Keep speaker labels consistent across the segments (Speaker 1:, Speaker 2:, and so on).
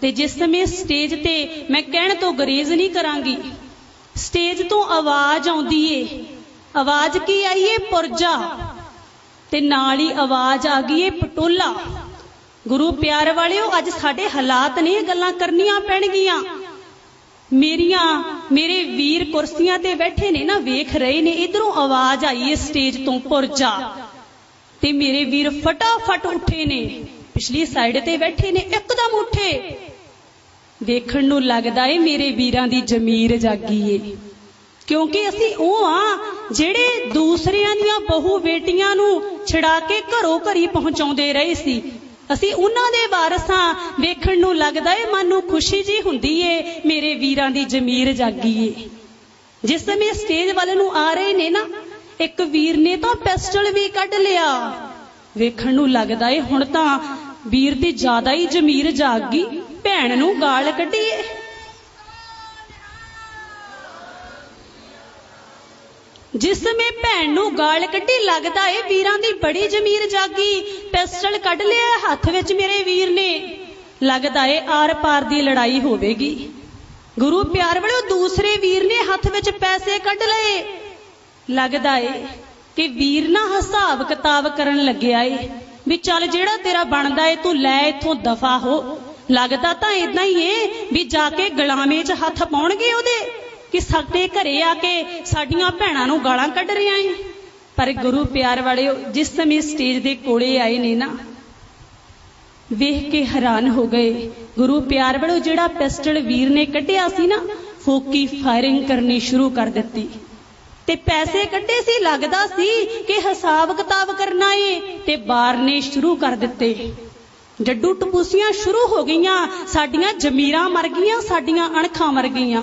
Speaker 1: ਤੇ ਜਿਸ ਸਮੇਂ ਸਟੇਜ ਤੇ ਮੈਂ ਕਹਿਣ ਤੋਂ ਗਰੇਜ਼ ਨਹੀਂ ਕਰਾਂਗੀ, ਸਟੇਜ ਤੋਂ ਆਵਾਜ਼ ਆਉਂਦੀ ਏ। ਆਵਾਜ਼ ਕੀ ਆਈ ਏ? ਪੁਰਜਾ। ਤੇ ਨਾਲ ਹੀ ਆਵਾਜ਼ ਆ ਗਈ ਏ, ਪਟੋਲਾ। ਗੁਰੂ ਪਿਆਰ ਵਾਲਿਓ, ਅੱਜ ਸਾਡੇ ਹਾਲਾਤ ਨੇ ਇਹ ਗੱਲਾਂ ਕਰਨੀਆਂ ਪੈਣਗੀਆਂ। ਮੇਰੀਆਂ, ਮੇਰੇ ਵੀਰ ਕੁਰਸੀਆਂ ਤੇ ਬੈਠੇ ਨੇ ਨਾ, ਵੇਖ ਰਹੇ ਨੇ, ਇਧਰੋਂ ਆਵਾਜ਼ ਆਈ ਏ ਸਟੇਜ ਤੋਂ ਪੁਰਜਾ। ਤੇ ਮੇਰੇ ਵੀਰ ਫਟਾਫਟ ਉੱਠੇ ਨੇ। ਪਿਛਲੀ ਸਾਈਡ ਤੇ ਬੈਠੇ ਨੇ, ਇੱਕਦਮ ਉੱਠੇ। ਵੇਖਣ ਨੂੰ ਲੱਗਦਾ ਏ ਮੇਰੇ ਵੀਰਾਂ ਦੀ ਜ਼ਮੀਰ ਜਾਗੀ ਏ। ਕਿਉਂਕਿ ਅਸੀਂ ਉਹ ਆ ਜਿਹੜੇ ਦੂਸਰਿਆਂ ਦੀਆਂ ਬਹੂ ਬੇਟੀਆਂ ਨੂੰ ਛੜਾ ਕੇ ਘਰੋਂ ਘਰੀ ਪਹੁੰਚਾਉਂਦੇ ਰਹੇ ਸੀ। ਅਸੀਂ ਉਹਨਾਂ ਦੇ ਵਾਰਸਾਂ ਵੇਖਣ ਨੂੰ ਲੱਗਦਾ ਏ ਮਨ ਨੂੰ ਖੁਸ਼ੀ ਜੀ ਹੁੰਦੀ ਏ ਮੇਰੇ ਵੀਰਾਂ ਦੀ ਜ਼ਮੀਰ ਜਾਗੀ ਏ। ਜਿਸ ਸਮੇਂ ਸਟੇਜ ਵੱਲ ਨੂੰ ਆ ਰਹੇ ਨੇ ਨਾ, ਇੱਕ ਵੀਰ ਨੇ ਤਾਂ ਪਿਸਟਲ ਵੀ ਕੱਢ ਲਿਆ। ਵੇਖਣ ਨੂੰ ਲੱਗਦਾ ਏ ਹੁਣ ਤਾਂ ਵੀਰ ਦੀ ਜ਼ਿਆਦਾ ਹੀ ਜ਼ਮੀਰ ਜਾਗ। ਗਈ ਭੈਣ ਨੂੰ ਗਾਲ ਕੱਢੀਏ। ਜਿਸ ਸਮੇਂ ਭੈਣ ਨੂੰ ਗਾਲ ਕੱਢੀ, ਲੱਗਦਾ ਏ ਵੀਰਾਂ ਦੀ ਬੜੀ ਜ਼ਮੀਰ ਜਾਗੀ। ਪਿਸਟਲ ਕੱਢ ਲਿਆ, ਹੱਥ ਵਿੱਚ ਮੇਰੇ ਵੀਰ ਨੇ। ਲੱਗਦਾ ਏ ਆਰ ਪਾਰ ਦੀ ਲੜਾਈ ਹੋਵੇਗੀ। ਗੁਰੂ ਪਿਆਰ ਵਾਲਿਓ ਦੂਸਰੇ ਵੀਰ ਨੇ ਹੱਥ ਵਿੱਚ ਪੈਸੇ ਕੱਢ ਲਏ। ਲੱਗਦਾ ਏ ਕਿ ਵੀਰ ਨਾ ਹਿਸਾਬ ਕਿਤਾਬ ਕਰਨ ਲੱਗਿਆ ਏ ਵੀ ਚੱਲ ਜਿਹੜਾ ਤੇਰਾ ਬਣਦਾ ਏ, ਤੂੰ ਲੈ ਇੱਥੋਂ ਦਫਾ ਹੋ। ਲੱਗਦਾ ਤਾਂ ਇਦਾਂ ਹੀ ਏ ਵੀ ਜਾ ਕੇ ਗੁਲਾਮੇ 'ਚ ਹੱਥ ਪਾਉਣਗੇ ਉਹਦੇ ਕਿ ਸਾਡੇ ਘਰੇ ਆ ਕੇ ਸਾਡੀਆਂ ਭੈਣਾਂ ਨੂੰ ਗਾਲਾਂ ਕੱਢ ਰਿਆਂ ਏ। ਪਰ ਗੁਰੂ ਪਿਆਰ ਵਾਲਿਓ, ਜਿਸ ਸਮੇਂ ਸਟੇਜ ਦੇ ਕੋਲੇ ਆਏ ਨੇ ਨਾ, ਵੇਖ ਕੇ ਹੈਰਾਨ ਹੋ ਗਏ। ਗੁਰੂ ਪਿਆਰ ਵਾਲਿਓ, ਜਿਹੜਾ ਪਿਸਟਲ ਵੀਰ ਨੇ ਕੱਢਿਆ ਸੀ ਨਾ, ਫੋਕੀ ਫਾਇਰਿੰਗ ਕਰਨੀ ਸ਼ੁਰੂ ਕਰ ਦਿੱਤੀ। ਤੇ ਪੈਸੇ ਕੱਢੇ ਸੀ, ਲੱਗਦਾ ਸੀ ਕਿ ਹਿਸਾਬ ਕਿਤਾਬ ਕਰਨਾ ਏ ਤੇ ਬਾਰਨੇ ਸ਼ੁਰੂ ਕਰ ਦਿੱਤੇ। ਡੱਡੂ ਟਪੂਸੀਆਂ ਸ਼ੁਰੂ ਹੋ ਗਈਆਂ, ਸਾਡੀਆਂ ਜ਼ਮੀਰਾਂ ਮਰ ਗਈਆਂ, ਸਾਡੀਆਂ ਅਣਖਾਂ ਮਰ ਗਈਆਂ।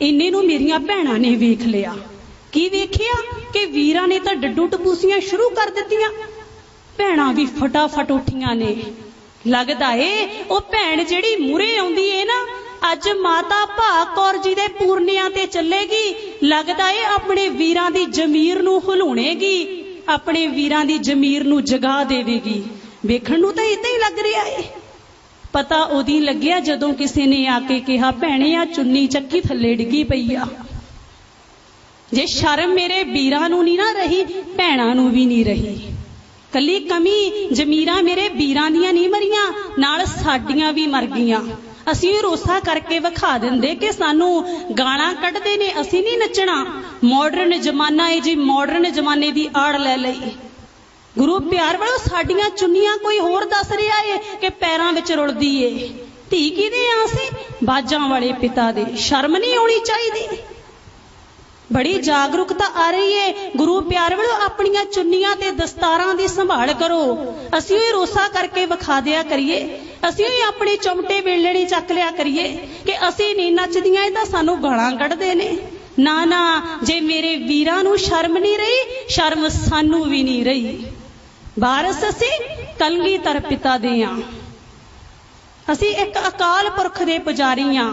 Speaker 1: ਇੰਨੇ ਨੂੰ ਮੇਰੀਆਂ ਭੈਣਾਂ ਨੇ ਵੇਖ ਲਿਆ। ਕੀ ਵੇਖਿਆ ਕਿ ਵੀਰਾਂ ਨੇ ਤਾਂ ਡੱਡੂ ਟਪੂਸੀਆਂ ਸ਼ੁਰੂ ਕਰ ਦਿੱਤੀਆਂ? ਭੈਣਾਂ ਵੀ ਫਟਾਫਟ ਉੱਠੀਆਂ ਨੇ। ਲੱਗਦਾ ਏ, ਉਹ ਭੈਣ ਜਿਹੜੀ ਮੂਰੇ ਆਉਂਦੀ ਏ ਨਾ, ਅੱਜ ਮਾਤਾ ਭਾ ਕੌਰ ਜੀ ਦੇ ਪੂਰਨਿਆਂ ਤੇ ਚੱਲੇਗੀ। ਲੱਗਦਾ ਏ, ਆਪਣੇ ਵੀਰਾਂ ਦੀ ਜ਼ਮੀਰ ਨੂੰ ਹਲੂਣੇਗੀ ਆਪਣੇ ਵੀਰਾਂ ਦੀ ਜ਼ਮੀਰ ਨੂੰ ਜਗਾ ਦੇਵੇਗੀ। ਵੇਖਣ ਨੂੰ ਤਾਂ ਇਦਾਂ ਹੀ ਲੱਗ ਰਿਹਾ ਏ। ਪਤਾ ਉਹਦੀ ਲੱਗਿਆ ਜਦੋਂ ਕਿਸੇ ਨੇ ਆ ਕੇ ਕਿਹਾ, ਭੈਣੇ ਆ ਚੁੰਨੀ ਚੱਕੀ ਥੱਲੇ ਡਿੱਗੀ ਪਈ ਆ। ਜੇ ਸ਼ਰਮ ਮੇਰੇ ਵੀਰਾਂ ਨੂੰ ਨਹੀਂ ਨਾ ਰਹੀ, ਭੈਣਾਂ ਨੂੰ ਵੀ ਨਹੀਂ ਰਹੀ। ਕੱਲੀ ਕਮੀ ਜ਼ਮੀਰਾਂ ਮੇਰੇ ਵੀਰਾਂ ਦੀਆਂ ਨਹੀਂ ਮਰੀਆਂ, ਨਾਲ ਸਾਡੀਆਂ ਵੀ ਮਰ ਗਈਆਂ। ਅਸੀਂ ਰੋਸਾ ਕਰਕੇ ਵਿਖਾ ਦਿੰਦੇ ਕਿ ਸਾਨੂੰ ਗਾਣਾ ਕੱਢਦੇ ਨੇ, ਅਸੀਂ ਨਹੀਂ ਨੱਚਣਾ। ਮਾਡਰਨ ਜ਼ਮਾਨਾ ਹੈ ਜੀ ਮਾਡਰਨ ਜ਼ਮਾਨੇ ਦੀ ਆੜ ਲੈ ਲਈ। ਗੁਰੂ ਪਿਆਰ ਵਾਲੋ ਸਾਡੀਆਂ ਚੁੰਨੀਆਂ ਕੋਈ ਹੋਰ ਦੱਸ ਰਿਹਾ ਏ ਕਿ ਪੈਰਾਂ ਵਿੱਚ ਰੁਲਦੀ ਏ। ਧੀ ਕਿਹਦੇ ਆ ਅਸੀਂ ਬਾਜਾਂ ਵਾਲੇ ਪਿਤਾ ਦੇ। ਸ਼ਰਮ ਨਹੀਂ ਆਉਣੀ ਚਾਹੀਦੀ। ਬੜੀ ਜਾਗਰੂਕਤਾ ਆ ਰਹੀ ਏ। ਗੁਰੂ ਪਿਆਰ ਵਾਲੋ ਆਪਣੀਆਂ ਚੁੰਨੀਆਂ ਤੇ ਦਸਤਾਰਾਂ ਦੀ ਸੰਭਾਲ ਕਰੋ। ਅਸੀਂ ਵੀ ਰੋਸਾ ਕਰਕੇ ਵਿਖਾ ਦਿਆ ਕਰੀਏ। ਅਸੀਂ ਵੀ ਆਪਣੇ ਚਮਟੇ ਵੇਲਣੇ ਚੱਕ ਲਿਆ ਕਰੀਏ ਕਿ ਅਸੀਂ ਨਹੀਂ ਨੱਚਦੀਆਂ, ਇਹ ਤਾਂ ਸਾਨੂੰ ਗਾਲਾਂ ਕੱਢਦੇ ਨੇ। ਨਾ ਨਾ, ਜੇ ਮੇਰੇ ਵੀਰਾਂ ਨੂੰ ਸ਼ਰਮ ਨਹੀਂ ਰਹੀ, ਸ਼ਰਮ ਸਾਨੂੰ ਵੀ ਨਹੀਂ ਰਹੀ। ਵਾਰਸ ਅਸੀਂ ਕਲਗੀ ਤਰ ਪਿਤਾ ਦੇ ਆ ਅਸੀਂ ਇੱਕ ਅਕਾਲ ਪੁਰਖ ਦੇ ਪੁਜਾਰੀ ਆ।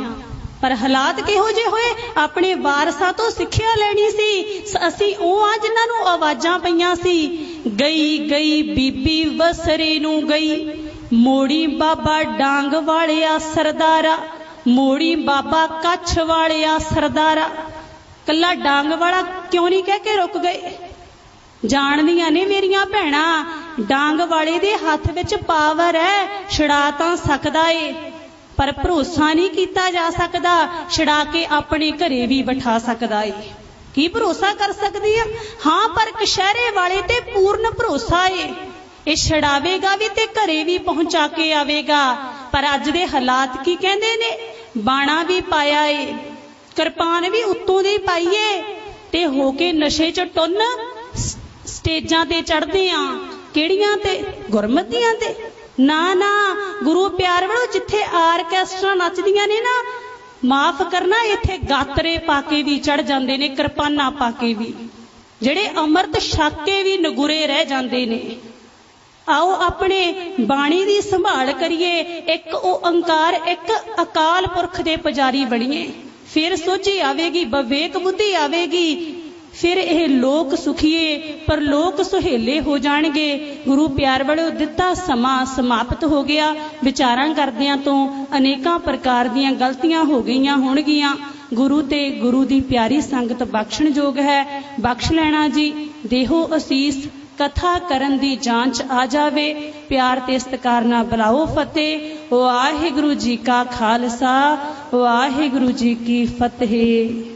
Speaker 1: ਪਰ ਹਾਲਾਤ ਕਿਹੋ ਜਿਹੇ ਹੋਏ? ਆਪਣੇ ਵਾਰਸਾਂ ਤੋਂ ਸਿੱਖਿਆ ਲੈਣੀ ਸੀ। ਅਸੀਂ ਉਹ ਆ ਜਿਨ੍ਹਾਂ ਨੂੰ ਆਵਾਜ਼ਾਂ ਪਈਆਂ ਸੀ। ਗਈ ਗਈ ਬੀਬੀ ਵਸਰੇ ਨੂੰ ਗਈ। ਮੋੜੀ ਬਾਬਾ ਡਾਂਗ ਵਾਲਿਆ ਸਰਦਾਰਾ। ਮੋੜੀ ਬਾਬਾ ਕੱਛ ਵਾਲਿਆ ਸਰਦਾਰਾ। ਕੱਲਾ ਡਾਂਗ ਵਾਲਾ ਕਿਉਂ ਨਹੀਂ ਕਹਿ ਕੇ ਰੁਕ ਗਏ? ਜਾਣਦੀਆਂ ਨੇ ਮੇਰੀਆਂ ਭੈਣਾਂ, ਡਾਂਗ ਵਾਲੇ ਦੇ ਹੱਥ ਵਿੱਚ ਪਾਵਰ ਹੈ ਛੜਾ ਤਾਂ ਸਕਦਾ ਏ। ਪਰ ਭਰੋਸਾ ਨਹੀਂ ਕੀਤਾ ਜਾ ਸਕਦਾ ਛੜਾ ਕੇ ਆਪਣੇ ਘਰੇ ਵੀ ਬਿਠਾ ਸਕਦਾ ਏ। ਕੀ ਭਰੋਸਾ ਕਰ ਸਕਦੀ ਆ? ਹਾਂ, ਪਰ ਕਸ਼ਹਿਰੇ ਵਾਲੇ ਤੇ ਪੂਰਨ ਭਰੋਸਾ ਏ। ਇਹ ਛੜਾਵੇਗਾ ਵੀ ਤੇ ਘਰੇ ਵੀ ਪਹੁੰਚਾ ਕੇ ਆਵੇਗਾ। ਪਰ ਅੱਜ ਦੇ ਹਾਲਾਤ ਕੀ ਕਹਿੰਦੇ ਨੇ? ਬਾਣਾ ਵੀ ਪਾਇਆ ਏ। ਕਿਰਪਾਨ ਵੀ ਉੱਤੋਂ ਦੀ ਪਾਈਏ ਤੇ ਹੋ ਕੇ ਨਸ਼ੇ 'ਚ ਟੁੰਨ। ਸਟੇਜਾਂ ਤੇ ਚੜਦੇ ਆ। ਕਿਹੜੀਆਂ ਤੇ? ਗੁਰਮਤੀਆਂ ਤੇ। ਨਾ ਨਾ, ਗੁਰੂ ਪਿਆਰ ਵਾਲੋ ਜਿੱਥੇ ਆਰਕੈਸਟਰਾ ਨੱਚਦੀਆਂ ਨੇ ਨਾ, ਮਾਫ ਕਰਨਾ, ਇੱਥੇ ਗਾਤਰੇ ਪਾ ਕੇ ਵੀ ਚੜ ਜਾਂਦੇ ਨੇ, ਕਿਰਪਾਨਾਂ ਪਾ ਕੇ ਵੀ। ਜਿਹੜੇ ਅੰਮ੍ਰਿਤ ਛਕ ਕੇ ਵੀ ਨਗੁਰੇ ਰਹਿ ਜਾਂਦੇ ਨੇ। ਆਓ ਆਪਣੇ ਬਾਣੀ ਦੀ ਸੰਭਾਲ ਕਰੀਏ। ਇੱਕ ਅੰਕਾਰ ਇੱਕ ਅਕਾਲ ਪੁਰਖ ਦੇ ਪੁਜਾਰੀ ਬਣੀਏ। ਫਿਰ ਸੋਚੀ ਆਵੇਗੀ ਵਿਵੇਕ ਬੁੱਧੀ ਆਵੇਗੀ। ਫਿਰ ਇਹ ਲੋਕ ਸੁਖੀਏ, ਪਰ ਲੋਕ ਸੁਹੇਲੇ ਹੋ ਜਾਣਗੇ। ਗੁਰੂ ਪਿਆਰ ਵਾਲਿਓ ਦਿੱਤਾ ਸਮਾਂ ਸਮਾਪਤ ਹੋ ਗਿਆ। ਵਿਚਾਰਾਂ ਕਰਦਿਆਂ ਤੋਂ ਅਨੇਕਾਂ ਪ੍ਰਕਾਰ ਦੀਆਂ ਗਲਤੀਆਂ ਹੋ ਗਈਆਂ ਹੋਣਗੀਆਂ। ਗੁਰੂ ਤੇ ਗੁਰੂ ਦੀ ਪਿਆਰੀ ਸੰਗਤ ਬਖਸ਼ਣਯੋਗ ਹੈ। ਬਖਸ਼ ਲੈਣਾ ਜੀ, ਦੇਹੋ ਅਸੀਸ, ਕਥਾ ਕਰਨ ਦੀ ਜਾਂਚ ਆ ਜਾਵੇ। ਪਿਆਰ ਤੇ ਸਤਿਕਾਰ ਨਾਲ ਬੁਲਾਓ ਫਤਿਹ। ਵਾਹਿਗੁਰੂ ਜੀ ਕਾ ਖਾਲਸਾ, ਵਾਹਿਗੁਰੂ ਜੀ ਕੀ ਫਤਿਹ।